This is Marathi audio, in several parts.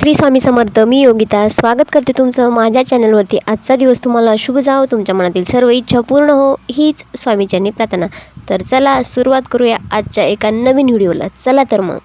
श्री स्वामी समर्थ मी योगिता. स्वागत करते तुमचं माझ्या चॅनलवरती. आजचा दिवस तुम्हाला शुभ जावो. तुमच्या मनातील सर्व इच्छा पूर्ण हो हीच स्वामीचरणी प्रार्थना. तर चला सुरुवात करूया आजच्या एका नवीन व्हिडिओला. चला तर मग.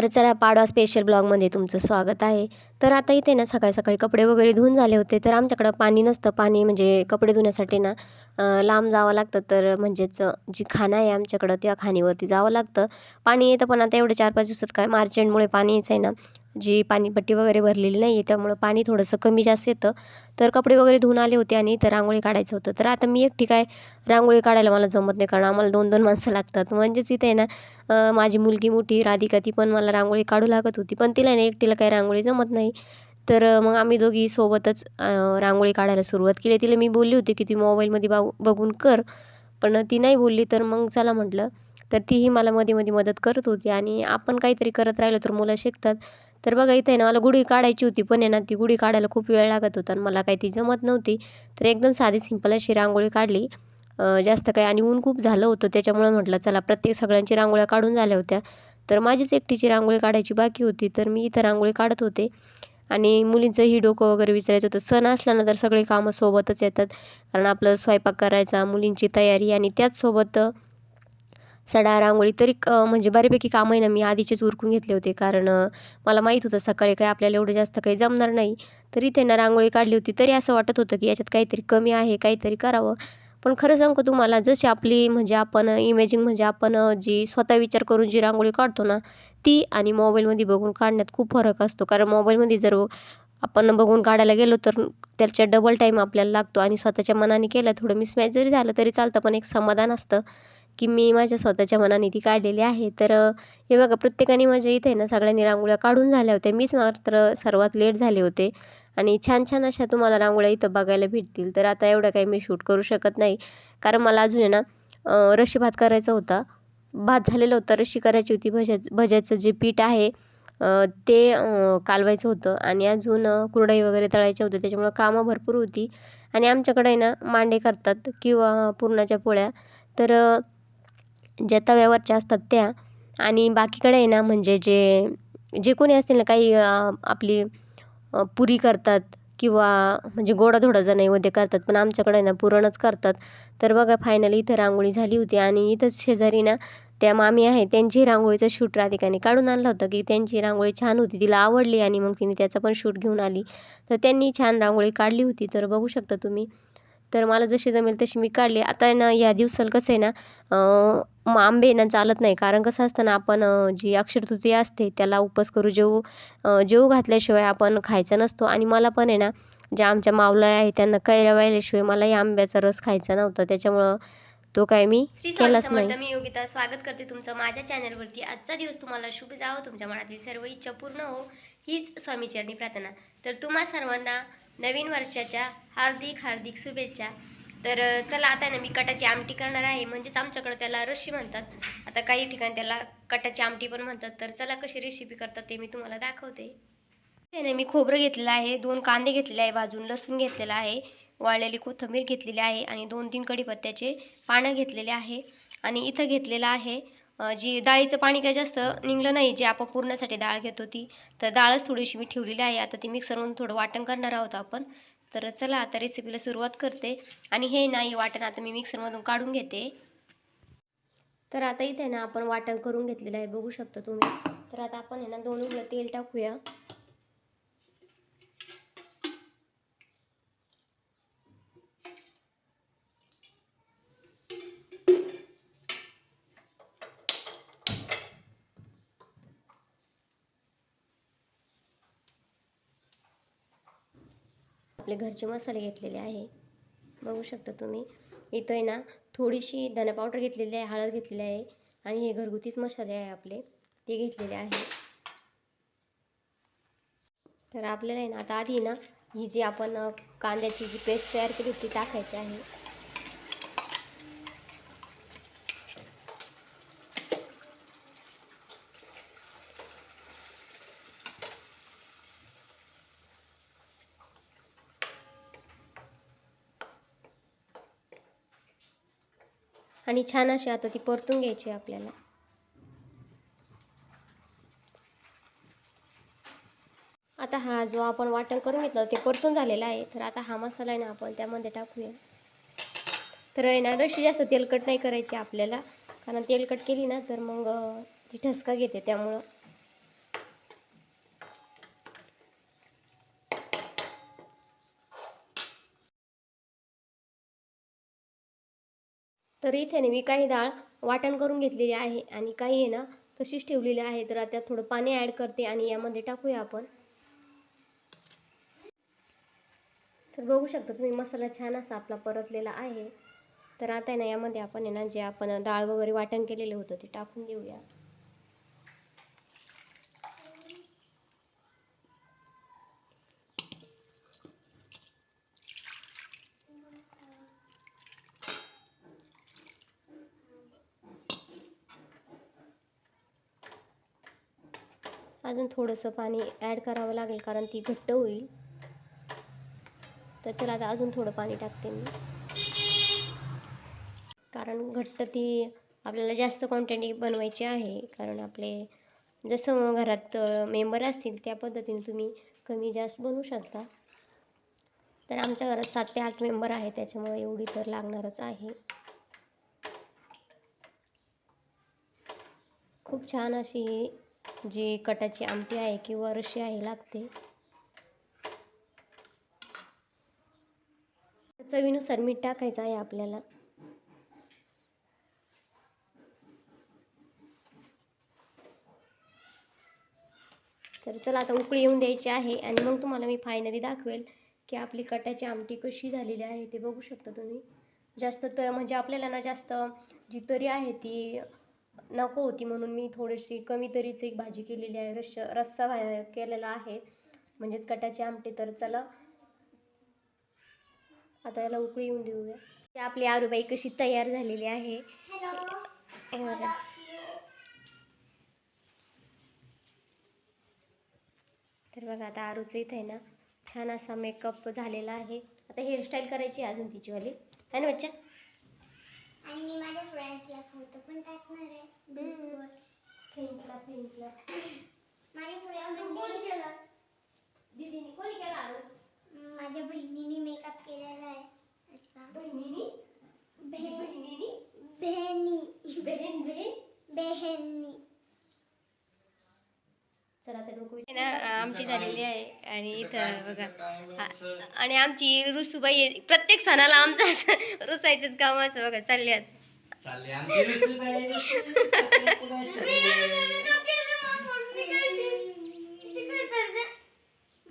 तर चला पाडवा स्पेशल ब्लॉगमध्ये तुमचं स्वागत आहे. तर आता इथे ना सकाळी सकाळी कपडे वगैरे धुवून झाले होते तर आमच्याकडं पाणी नसतं. पाणी म्हणजे कपडे धुण्यासाठी ना लांब जावं लागतं. तर म्हणजेच जी खाणं आहे आमच्याकडं त्या खाणीवरती जावं लागतं. पाणी येतं पण आता एवढे चार पाच दिवसात काय मार्च एंडमुळे पाणी यायचं आहे ना. जी पाणीपट्टी वगैरे भरलेली नाही आहे त्यामुळं पाणी थोडंसं कमी जास्त येतं. तर कपडे वगैरे धुवून आले होते आणि इथं रांगोळी काढायचं होतं. तर आता मी एकटी काय रांगोळी काढायला मला जमत नाही कारण आम्हाला दोन दोन माणसं लागतात. म्हणजेच इथे आहे ना माझी मुलगी मोठी राधिका ती पण मला रांगोळी काढू लागत होती. पण तिला ना एकटीला काही रांगोळी जमत नाही. तर मग आम्ही दोघी सोबतच रांगोळी काढायला सुरुवात केली. तिला मी बोलली होती की ती मोबाईलमध्ये बा बघून कर. पण ती नाही बोलली. तर मग चला म्हटलं तर तीही मला मध्ये मध्ये मदत करत होती आणि आपण काहीतरी करत राहिलो तर मुलं शिकतात. तर बघा इथे आहे ना मला गुढी काढायची होती पण आहे ना ती गुढी काढायला खूप वेळ लागत होता आणि मला काही ती जमत नव्हती. तर एकदम साधी सिंपल अशी रांगोळी काढली. जास्त काही आणि ऊन खूप झालं होतं त्याच्यामुळे म्हटलं चला प्रत्येक सगळ्यांची रांगोळ्या काढून झाल्या होत्या. तर माझीच एकटीची रांगोळी काढायची बाकी होती तर मी इथं रांगोळी काढत होते. आणि मुलींचंही डोकं वगैरे विचारायचं होतं. सण असला ना तर सगळे कामं सोबतच येतात. कारण आपलं स्वयंपाक करायचा मुलींची तयारी आणि त्याचसोबत सडा रांगोळी तरी क म्हणजे बऱ्यापैकी कामं आहे ना मी आधीचेच उरकून घेतले होते. कारण मला माहीत होतं सकाळी काही आपल्याला एवढं जास्त काही जमणार नाही. तरी त्यांना रांगोळी काढली होती. तरी असं वाटत होतं की याच्यात काहीतरी कमी आहे काहीतरी करावं. पण खरं सांगू तुम्हाला जशी आपली म्हणजे आपण इमेजिंग म्हणजे आपण जी स्वतः विचार करून जी रांगोळी काढतो ना ती आणि मोबाईलमध्ये बघून काढण्यात खूप फरक असतो. कारण मोबाईलमध्ये जर आपण बघून काढायला गेलो तर त्याच्या डबल टाईम आपल्याला लागतो आणि स्वतःच्या मनाने केलं थोडं मिसमॅच जरी झालं तरी चालतं. पण एक समाधान असतं. की मी माझ्या स्वतःच्या मनाने ती काढलेली आहे. तर हे बघा प्रत्येकाने माझ्या इथे ना सगळ्यांनी रांगोळ्या काढून झाल्या होत्या. मीच मात्र सर्वात लेट झाले होते. आणि छान छान अशा तुम्हाला रांगोळ्या इथं बघायला भेटतील. तर आता एवढं काही मी शूट करू शकत नाही. कारण मला अजून आहे ना रशी भात करायचा होता. भात झालेला होता. रशी करायची होती. भज्या भज्याचं जे पीठ आहे ते कालवायचं होतं. आणि अजून कुरडाई वगैरे तळायच्या होत्या. त्याच्यामुळं कामं भरपूर होती. आणि आमच्याकडे ना मांडे करतात किंवा पुरणाच्या पोळ्या. तर ज्या तव्यावरच्या असतात त्या. आणि बाकीकडे आहे ना म्हणजे जे जे कोणी असतील ना काही आपली पुरी करतात किंवा म्हणजे गोडाधोडाचा नैवेद्य करतात. पण आमच्याकडे आहे ना पुरणच करतात. तर बघा फायनली इथं रांगोळी झाली होती आणि इथंच शेजारी ना त्या मामी आहे त्यांची रांगोळीचं शूट राधिकाने काढून आणलं होतं की त्यांची रांगोळी छान होती तिला आवडली आणि मग तिने त्याचा पण शूट घेऊन आली. तर त्यांनी छान रांगोळी काढली होती. तर बघू शकता तुम्ही तर मला जशी जमेल तशी मी काढली. आता आहे ना या दिवसाला कसं आहे ना आंबे ना चालत नाही. कारण कसं असतं ना आपण जी अक्षरतृतीया असते त्याला उपवास करू जेवू अं, जेवू घातल्याशिवाय आपण खायचा नसतो. आणि मला पण आहे ना ज्या आमच्या मावल्या आहे त्यांना कैऱ्या वाहिल्याशिवाय मलाही आंब्याचा रस खायचा नव्हता. त्याच्यामुळं तो काय मी केलाच नाही. मी योगिता स्वागत करते तुमचं माझ्या चॅनलवरती. आजचा दिवस तुम्हाला शुभ जावो. तुमच्या मनातील सर्व इच्छा पूर्ण हो हीच स्वामीचरणी प्रार्थना. तर तुम्हा सर्वांना नवीन वर्षाच्या हार्दिक हार्दिक शुभेच्छा. तर चला आता ना मी कटाची आमटी करणार आहे. म्हणजेच आमच्याकडे त्याला रशी म्हणतात. आता काही ठिकाणी त्याला कटाची आमटी पण म्हणतात. तर चला कशी रेसिपी करतात ते मी तुम्हाला दाखवते. ते मी खोबरं घेतलेलं आहे. दोन कांदे घेतलेले आहे भाजून लसूण घेतलेला आहे. वाळलेली कोथिंबीर घेतलेली आहे आणि दोन तीन कढीपत्त्याचे पानं घेतलेले आहे. आणि इथं घेतलेलं आहे जी डाळीचं पाणी काही जास्त निघलं नाही जे आपण पूर्णासाठी डाळ घेत होती तर डाळच थोडीशी मी ठेवलेली आहे. आता ती मिक्सरमधून थोडं वाटण करणार आहोत आपण. तर चला आता रेसिपीला सुरुवात करते. आणि हे नाही वाटण आता मी मिक्सरमधून काढून घेते. तर आता इथे ना आपण वाटण करून घेतलेलं आहे बघू शकता तुम्ही. तर आता आपण आहे ना दोन उघडं तेल टाकूया. आपले घरचे मसाले घेतलेले आहे. बघू शकता तुम्ही. इथं आहे ना थोडीशी धना पावडर घेतलेली आहे हळद घेतलेली आहे आणि हे घरगुतीच मसाले आहे आपले. ते घेतलेले आहे. तर आपल्याला आहे ना आता आधी ना ही जी आपण कांद्याची जी पेस्ट तयार केली ती टाकायची आहे. आणि छान अशी आता ती परतून घ्यायची आपल्याला. आता हा जो आपण वाटण करून घेतलं ते परतून झालेला आहे. तर आता हा मसाला आहे ना आपण त्यामध्ये टाकूया. तर आहे ना रशी जास्त तेलकट नाही करायची आपल्याला. कारण तेलकट केली ना तर मग ती ठसका घेते त्यामुळं. तर इथे ना मी काही डाळ वाटण करून घेतलेली आहे आणि काही आहे ना तशीच ठेवलेली आहे. तर आता थोडं पाणी ॲड करते आणि यामध्ये टाकूया आपण. तर बघू शकता तुम्ही मसाला छान असा आपला परतलेला आहे. तर आता ना यामध्ये आपण आहे ना जे आपण डाळ वगैरे वाटण केलेलं होतं ते टाकून देऊया. अजून थोडंसं पाणी ॲड करावं लागेल कारण ती घट्ट होईल. तर चला आता अजून थोडं पाणी टाकते मी. कारण घट्ट ती आपल्याला जास्त क्वांटिटी बनवायची आहे कारण आपले जसं घरात मेंबर असतील त्या पद्धतीने तुम्ही कमी जास्त बनवू शकता. तर आमच्या घरात सात ते आठ मेंबर आहे त्याच्यामुळे एवढी तर लागणारच आहे. खूप छान अशी जी कटाची आमटी आहे किंवा रशी आहे लागते. चवीनुसार मीठ टाकायचं आहे आपल्याला. तर चला आता उकळी येऊन द्यायची आहे आणि मग तुम्हाला मी फायनली दाखवेल की आपली कटाची आमटी कशी झालेली आहे ते बघू शकता तुम्ही. जास्त तर म्हणजे आपल्याला ना जास्त जी तरी आहे ती नको होती म्हणून मी थोडीशी कमी तरीची एक भाजी केलेली आहे. रस्स रस्सा भा केलेला आहे. म्हणजेच कटाची आमटी तर चला. आता याला उकळी येऊन देऊया. ते आपली आरूबाई कशी तयार झालेली आहे. तर बघा आता आरूचं इथं आहे ना छान असा मेकअप झालेला आहे. आता हेअरस्टाईल करायची आहे अजून तिचीवाली है ना बच्चा? माझ्या फ्रेंड्सला फोटो पण टाकणार आहे. हम्म. फेंकला फेंकला माझ्या फ्रेंड कोणी केला? दीदीने कोणी केला आरू? माझ्या बहिणीने मेकअप केलेला आहे. असा बहिणीनी? बहे- बहिणीनी? बहिणी. बहीण बहीण? बहिणी. चला तर डोकं विचार- ना आमटी झालेली आहे. आणि इथं बघा. आणि आमची रुसूबाई आहे. प्रत्येक सणाला आमचं असं रुसायचंच काम असं बघा चालल्यात. चालले आमची चालली.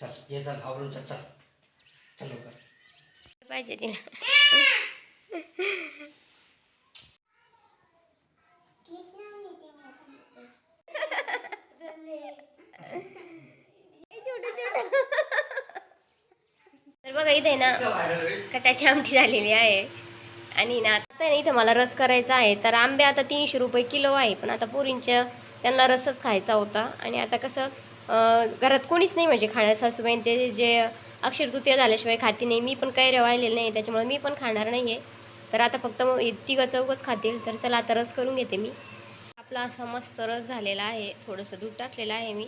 चल ये चल आवरून चल चल चल लवकर. पाहिजे तिला क्लिप नाही येते मला. बघा आहे ना? इतकं कटाची आमटी झालेली आहे. आणि ना आता इथं मला रस करायचा आहे. तर आंबे आता तीनशे रुपये किलो आहे. पण आता पोरींच्या त्यांना रसच खायचा होता. आणि आता कसं घरात कोणीच नाही म्हणजे खाण्या सासूबाई. ते जे अक्षर तृतीय झाल्याशिवाय खाती नाही. मी पण काही वाहिलेलं नाही. त्याच्यामुळे मी पण खाणार नाही आहे तर आता फक्त मग तिघं चौघच खातील. तर चला आता रस करून घेते मी. आपला असा मस्त रस झालेला आहे. थोडंसं दूध टाकलेलं आहे मी.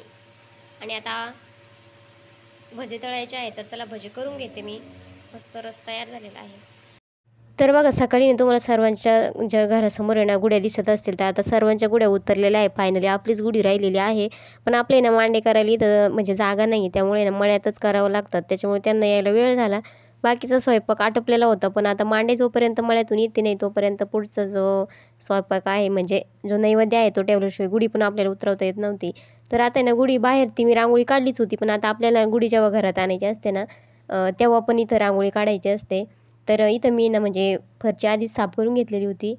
आणि आता भजे तळायचे आहे तर चला भजे करून घेते मी. मस्त रस तयार झालेला आहे. तर बघा सकाळी तुम्हाला सर्वांच्या ज्या घरासमोर आहे ना गुड्या दिसत असतील तर आता सर्वांच्या गुड्या उतरलेल्या आहे. फायनली आपलीच गुढी राहिलेली आहे. पण आपले ना मांडे करायला इथं म्हणजे जागा नाही त्यामुळे ना मळ्यातच करावं लागतात त्याच्यामुळे त्यांना यायला वेळ झाला. बाकीचा स्वयंपाक आटपलेला होता पण आता मांडे जोपर्यंत मळ्यातून येते नाही तोपर्यंत पुढचा जो स्वयंपाक आहे म्हणजे जो नैवेद्य आहे तो ठेवल्याशिवाय गुढी पण आपल्याला उतरवता येत नव्हती. तर आता ना गुढी बाहेर ती मी रांगोळी काढलीच होती पण आता आपल्याला गुढी जेव्हा घरात आणायची असते ना तेव्हा पण इथं रांगोळी काढायची असते. तर इथं मी ना म्हणजे फरची आधीच साफ करून घेतलेली होती.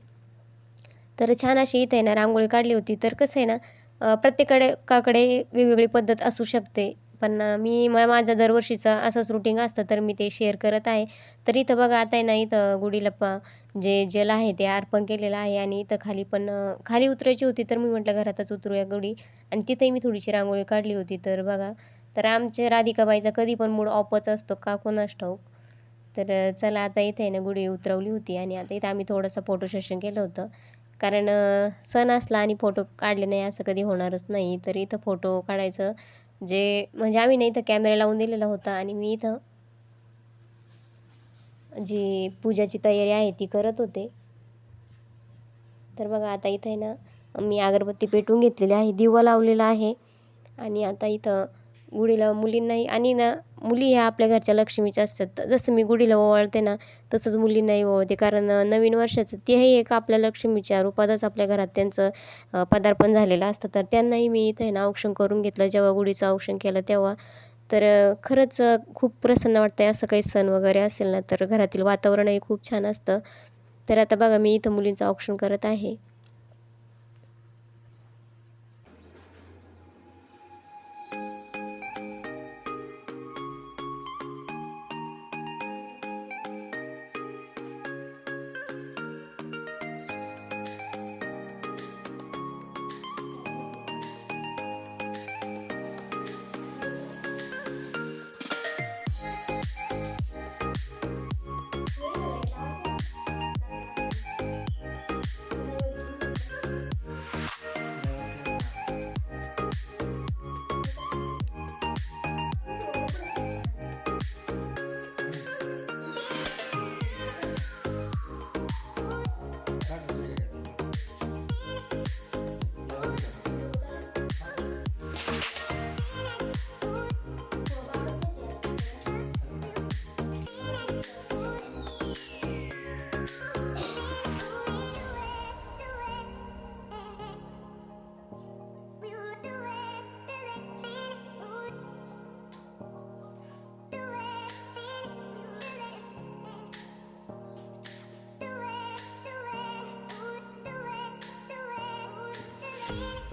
तर छान अशी इथं आहे ना रांगोळी काढली होती. तर कसं आहे ना प्रत्येकाकडे काकडे वेगवेगळी पद्धत असू शकते. पण मी म माझं दरवर्षीचं असंच रुटीन असतं तर मी ते शेअर करत आहे. तर इथं बघा आता आहे ना इथं गुढीला जे जल आहे ते अर्पण केलेलं आहे आणि इथं खाली पण खाली उतरायची होती तर मी म्हटलं घरातच उतरूया गुढी. आणि तिथंही मी थोडीशी रांगोळी काढली होती तर बघा. तर आमच्या राधिकाबाईचा कधी पण मूड ऑफच असतो का कोणास ठाऊक? तर चला आता इथे आहे ना गुढी उतरवली होती आणि आता इथं आम्ही थोडंसं फोटो सेशन केलं होतं. कारण सण असला आणि फोटो काढले नाही असं कधी होणारच नाही. तर इथं फोटो काढायचं जे म्हणजे आम्ही नाही इथं कॅमेरा लावून दिलेला होता आणि मी इथं जी पूजाची तयारी आहे ती करत होते. तर बघा आता इथं आहे ना मी अगरबत्ती पेटवून घेतलेली आहे दिवा लावलेला आहे आणि आता इथं गुढीला मुलींनाही आणि ना मुली ह्या आपल्या घरच्या लक्ष्मीच्या असतात. तर जसं मी गुढीला ओवाळते ना तसंच मुलींनाही ओवाळते. कारण नवीन वर्षाचं तेही एक आपल्या लक्ष्मीच्या रूपातच आपल्या घरात त्यांचं पदार्पण झालेलं असतं. तर त्यांनाही मी इथे ना औक्षण करून घेतलं. जेव्हा गुढीचं औक्षण केलं तेव्हा. तर खरंच खूप प्रसन्न वाटतं आहे असं काही सण वगैरे असेल ना तर घरातील वातावरणही खूप छान असतं. तर आता बघा मी इथं मुलींचं औक्षण करत आहे. Bye.